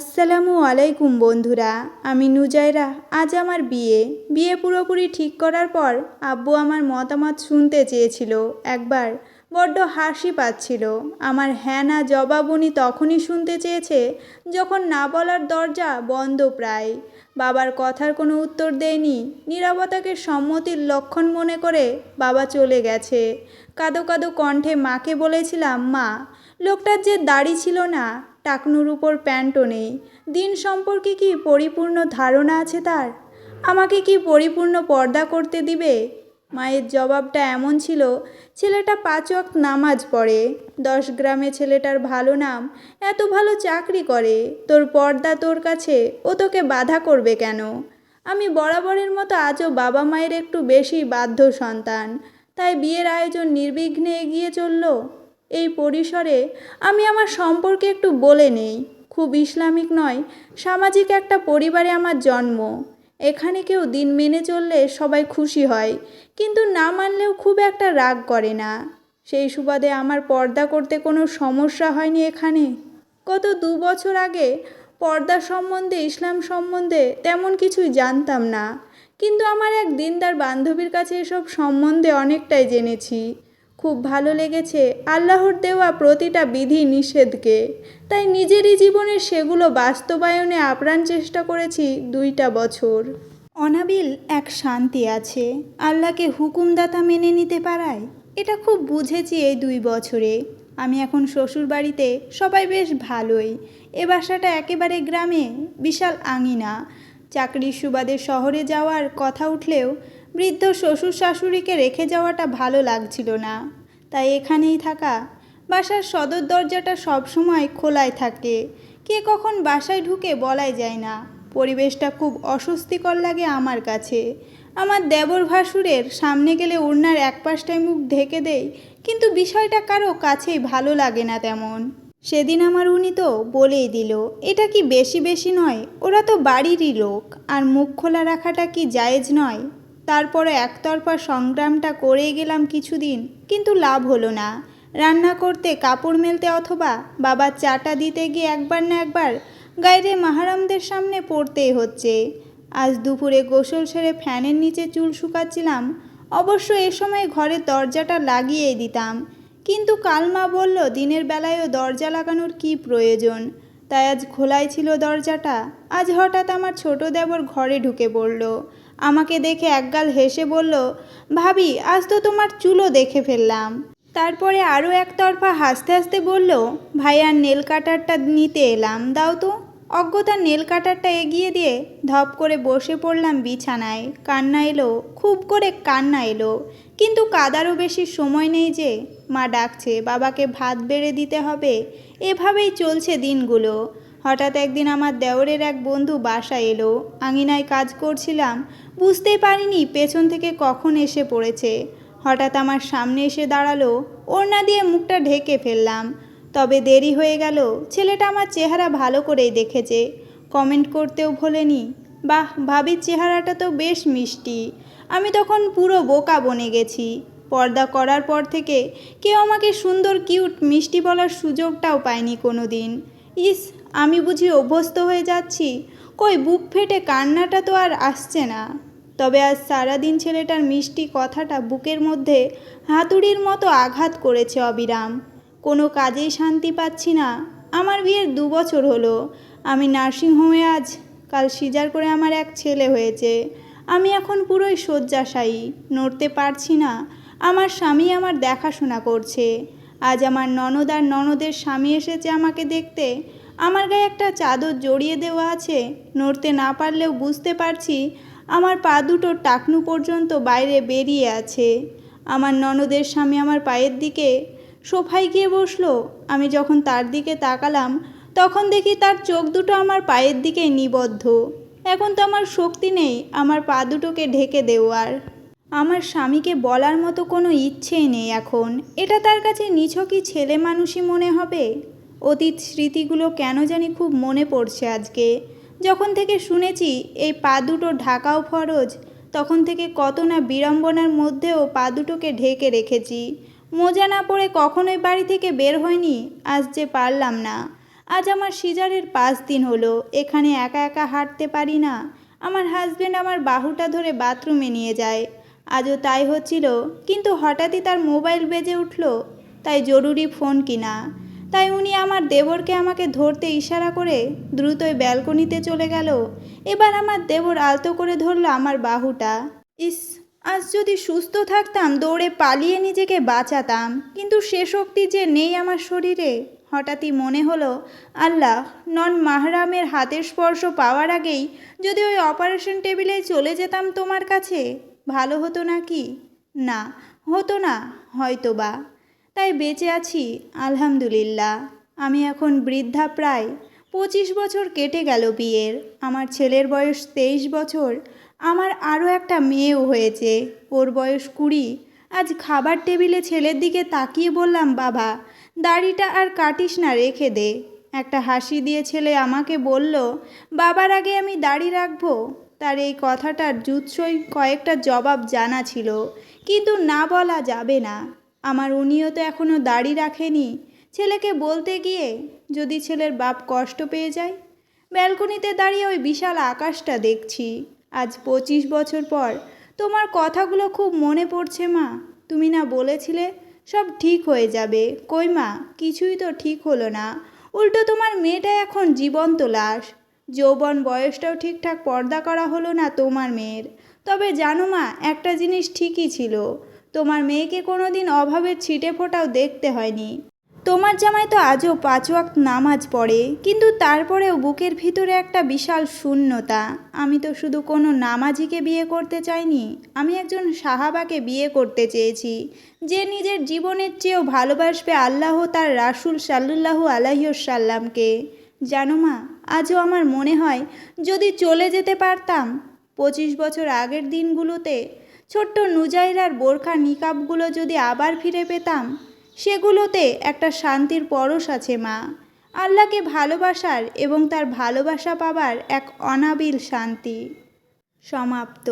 আসসালামু আলাইকুম বন্ধুরা, আমি নুজাইরা, আজ আমার বিয়ে। বিয়ে পুরোপুরি ঠিক করার পর আব্বু আমার মতামত শুনতে চেয়েছিল, একবার বড্ড হাসি পাচ্ছিল। আমার হ্যাঁ না জবাব উনি তখনই শুনতে চেয়েছে যখন না বলার দরজা বন্ধ প্রায়। বাবার কথার কোনো উত্তর দেয়নি, নীরবতাকে সম্মতির লক্ষণ মনে করে বাবা চলে গেছে। কাদো কাদো কণ্ঠে মাকে বলেছিলাম, মা, লোকটার যে দাড়ি ছিল না টাকনুর উপর প্যান্টও নেই। দিন সম্পর্কে কি পরিপূর্ণ ধারণা আছে তার? আমাকে কি পরিপূর্ণ পর্দা করতে দিবে? মায়ের জবাবটা এমন ছিল, ছেলেটা পাঁচ ওয়াক্ত নামাজ পড়ে। দশ গ্রামে ছেলেটার ভালো নাম, এত ভালো চাকরি করে। তোর পর্দা তোর কাছে, ও তোকে বাধা করবে কেন? আমি বরাবরের মতো আজও বাবা মায়ের একটু বেশি বাধ্য সন্তান তাই বিয়ের আয়োজন নির্বিঘ্নে এগিয়ে চলল। এই পরিসরে আমি আমার সম্পর্কে একটু বলে নেই। খুব ইসলামিক নয়, সামাজিক একটা পরিবারে আমার জন্ম। এখানে কেউ দিন মেনে চললে সবাই খুশি হয়, কিন্তু না মানলেও খুব একটা রাগ করে না। সেই সুবাদে আমার পর্দা করতে কোনো সমস্যা হয়নি এখানে। গত দু বছর আগে পর্দা সম্বন্ধে, ইসলাম সম্বন্ধে তেমন কিছুই জানতাম না, কিন্তু আমার এক দিনদার বান্ধবীর কাছে এসব সম্বন্ধে অনেকটাই জেনেছি। খুব ভালো লেগেছে। আল্লাহর দেওয়া প্রতিটা বিধি নিষেধকে। তাই নিজেরই জীবনে সেগুলো বাস্তবায়নে আপ্রাণ চেষ্টা করেছি দুইটা বছর। অনাবিল এক শান্তি আছে। আল্লাহকে হুকুমদাতা মেনে নিতে পারায়? এটা খুব বুঝেছি এই দুই বছরে। আমি এখন শ্বশুর বাড়িতে সবাই বেশ ভালোই। এ বাসাটা একেবারে গ্রামে, বিশাল আঙিনা। চাকরির সুবাদে শহরে যাওয়ার কথা উঠলেও বৃদ্ধ শ্বশুর শাশুড়িকে রেখে যাওয়াটা ভালো লাগছিল না। তাই এখানেই থাকা, বাসার সদর দরজাটা সবসময় খোলাই থাকে। কে কখন বাসায় ঢুকে বলাই যায় না। পরিবেশটা খুব অস্বস্তিকর লাগে আমার কাছে। আমার দেবর ভাসুরের সামনে গেলে ওড়নার এক পাশটায় মুখ ঢেকে দেয় কিন্তু বিষয়টা কারও কাছেই ভালো লাগে না তেমন। সেদিন আমার উনি তো বলেই দিল, এটা কি বেশি বেশি নয়? ওরা তো বাড়িরই লোক, আর মুখ খোলা রাখাটা কি জায়েজ নয়? তারপরে একতরফা সংগ্রামটা করে গেলাম কিছুদিন, কিন্তু লাভ হলো না। রান্না করতে কাপড় মেলতে অথবা বাবার চাটা দিতে গিয়ে একবার না একবার গায়ে মাহারামদের সামনে পড়তেই হচ্ছে। আজ দুপুরে গোসল সেরে ফ্যানের নিচে চুল শুকাচ্ছিলাম, অবশ্য এ সময় ঘরের দরজাটা লাগিয়েই দিতাম। কিন্তু কালমা বলল, দিনের বেলায়ও দরজা লাগানোর কি প্রয়োজন? তাই আজ খোলাই ছিল দরজাটা। আজ হঠাৎ আমার ছোট দেবর ঘরে ঢুকে পড়ল। আমাকে দেখে একগাল হেসে বলল, ভাবি, আজ তো তোমার চুলও দেখে ফেললাম। তারপরে আরও একতরফা হাসতে হাসতে বলল ভাইয়ার নেল কাটারটা নিতে এলাম, দাও তো। অজ্ঞতা নেল কাটারটা এগিয়ে দিয়ে ধপ করে বসে পড়লাম বিছানায়। কান্না এলো, খুব করে কান্না এলো। কিন্তু কাদারও বেশি সময় নেই যে মা ডাকছে, বাবাকে ভাত বেড়ে দিতে হবে, এভাবেই চলছে দিনগুলো। হঠাৎ একদিন আমার দেওরের এক বন্ধু বাসা এলো। আঙিনায় কাজ করছিলাম, বুঝতেই পারিনি পেছন থেকে কখন এসে পড়েছে। হঠাৎ আমার সামনে এসে দাঁড়াল, ওড়না দিয়ে মুখটা ঢেকে ফেললাম। তবে দেরি হয়ে গেল, ছেলেটা আমার চেহারা ভালো করেই দেখেছে। কমেন্ট করতেও ভোলেনি। বাহ, ভাবির চেহারাটা তো বেশ মিষ্টি। আমি তখন পুরো বোকা বনে গেছি। পর্দা করার পর থেকে কেউ আমাকে সুন্দর, কিউট, মিষ্টি বলার সুযোগটাও পায়নি কোনো দিন ইস, আমি বুঝি অভ্যস্ত হয়ে যাচ্ছি। কই বুক ফেটে কান্নাটা তো আর আসছে না। তবে আজ সারাদিন ছেলেটার মিষ্টি কথাটা বুকের মধ্যে হাতুড়ির মতো আঘাত করেছে অবিরাম। কোনো কাজেই শান্তি পাচ্ছি না। আমার বিয়ের দু বছর হলো। আমি নার্সিংহোমে আজ, কাল সিজার করে আমার এক ছেলে হয়েছে। আমি এখন পুরোই শয্যাশায়ী, নড়তে পারছি না। আমার স্বামী আমার দেখাশোনা করছে। আজ আমার ননদ আর ননদের স্বামী এসেছে আমাকে দেখতে। আমার গায়ে একটা চাদর জড়িয়ে দেওয়া আছে। নড়তে না পারলেও বুঝতে পারছি আমার পা দুটো টাকনু পর্যন্ত বাইরে বেরিয়ে আছে। আমার ননদের স্বামী আমার পায়ের দিকে সোফায় গিয়ে বসল। আমি যখন তার দিকে তাকালাম, তখন দেখি তার চোখ দুটো আমার পায়ের দিকে নিবদ্ধ। এখন তো আমার শক্তি নেই, আমার পা দুটোকে ঢেকে দেওয়ার আমার স্বামীকে বলার মতো কোনো ইচ্ছেই নেই এখন। এটা তার কাছে নিছকই ছেলে মানুষই মনে হবে? অতীত স্মৃতিগুলো কেন জানি খুব মনে পড়ছে আজকে। যখন থেকে শুনেছি, এই পা দুটো ঢাকাও ফরজ, তখন থেকে কত না বিড়ম্বনার মধ্যেও পা দুটোকে ঢেকে রেখেছি। মোজা না পরে কখনোই বাড়ি থেকে বের হয়নি, আজ যে পারলাম না। আজ আমার সিজারের পাঁচ দিন হলো, এখানে একা একা হাঁটতে পারি না। আমার হাজবেন্ড আমার বাহুটা ধরে বাথরুমে নিয়ে যায়। আজও তাই হচ্ছিল, কিন্তু হঠাৎই তার মোবাইল বেজে উঠল, তাই জরুরি ফোন কিনা। তাই উনি আমার দেবরকে আমাকে ধরতে ইশারা করে দ্রুতই ব্যালকনিতে চলে গেল। এবার আমার দেবর আলতো করে ধরলো আমার বাহুটা। ইস, আজ যদি সুস্থ থাকতাম, দৌড়ে পালিয়ে নিজেকে বাঁচাতাম, কিন্তু সে শক্তি যে নেই আমার শরীরে হঠাৎই মনে হলো, আল্লাহ, নন মাহরামের হাতের স্পর্শ পাওয়ার আগেই যদি ওই অপারেশন টেবিলে চলে যেতাম তোমার কাছে, ভালো হতো নাকি না, হতো না হয়তো বা তাই বেঁচে আছি, আলহামদুলিল্লাহ। আমি এখন বৃদ্ধা প্রায়। পঁচিশ বছর কেটে গেল বিয়ের। আমার ছেলের বয়স তেইশ বছর। আমার আরও একটা মেয়েও হয়েছে। ওর বয়স কুড়ি। আজ খাবার টেবিলে ছেলের দিকে তাকিয়ে বললাম, বাবা দাড়িটা আর কাটিস না, রেখে দে। একটা হাসি দিয়ে ছেলে আমাকে বলল, বাবার আগে আমি দাড়ি রাখব। তার এই কথাটার জুৎসই কয়েকটা জবাব জানা ছিল, কিন্তু না বলা যাবে না। আমার উনিও তো এখনও দাড়ি রাখেনি। ছেলেকে বলতে গিয়ে যদি ছেলের বাপ কষ্ট পেয়ে যায়, ব্যালকনিতে দাঁড়িয়ে ওই বিশাল আকাশটা দেখছি। আজ পঁচিশ বছর পর। তোমার কথাগুলো খুব মনে পড়ছে মা। তুমি না বলেছিলে সব ঠিক হয়ে যাবে। কই মা, কিছুই তো ঠিক হলো না। উল্টো তোমার মেয়েটা এখন জীবন্ত লাশ। যৌবন বয়সটাও ঠিকঠাক পর্দা করা হলো না তোমার মেয়ের। তবে জানো মা, একটা জিনিস ঠিকই ছিল। তোমার মেয়েকে কোনো দিন অভাবের ছিটে ফোটাও দেখতে হয়নি। তোমার জামাই তো আজও পাঁচ ওয়াক্ত নামাজ পড়ে, কিন্তু তারপরেও বুকের ভিতরে একটা বিশাল শূন্যতা। আমি তো শুধু কোনো নামাজিকে বিয়ে করতে চাইনি, আমি একজন সাহাবাকে বিয়ে করতে চেয়েছি, যে নিজের জীবনের চেয়েও ভালোবাসবে আল্লাহ তার রাসুল সাল্লুল্লাহু আলাইসাল্লামকে জানো মা, আজও আমার মনে হয় যদি চলে যেতে পারতাম, পঁচিশ বছর আগের দিনগুলোতে ছোট্ট নুজাইরার বোরখা নিকাবগুলো যদি আবার ফিরে পেতাম সেগুলোতে একটা শান্তির পরশ আছে মা। আল্লাহকে ভালোবাসার এবং তার ভালোবাসা পাবার এক অনাবিল শান্তি। সমাপ্ত।